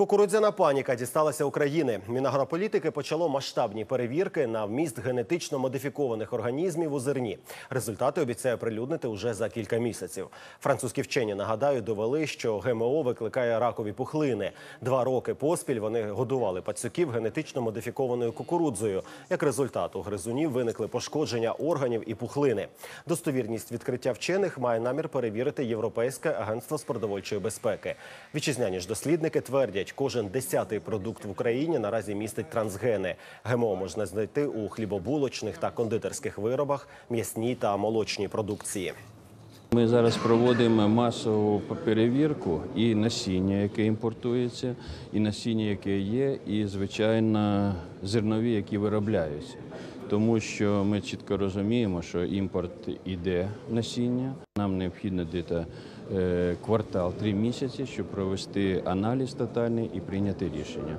Кукурудзяна паніка дісталася України. Мінагрополітики почало масштабні перевірки на вміст генетично модифікованих організмів у зерні. Результати обіцяє прилюднити уже за кілька місяців. Французькі вчені нагадаю довели, що ГМО викликає ракові пухлини. Два роки поспіль вони годували пацюків генетично модифікованою кукурудзою. Як результат, у гризунів виникли пошкодження органів і пухлини. Достовірність відкриття вчених має намір перевірити Європейське агентство з продовольчої безпеки. Вітчизняні ж дослідники твердять, кожен десятий продукт в Україні наразі містить трансгени. ГМО можна знайти у хлібобулочних та кондитерських виробах, м'ясній та молочній продукції. Ми зараз проводимо масову перевірку і насіння, яке імпортується, і насіння, яке є, і звичайно зернові, які виробляються. Тому що ми чітко розуміємо, що імпорт іде насіння. Нам необхідно десь квартал, три місяці, щоб провести аналіз тотальний і прийняти рішення.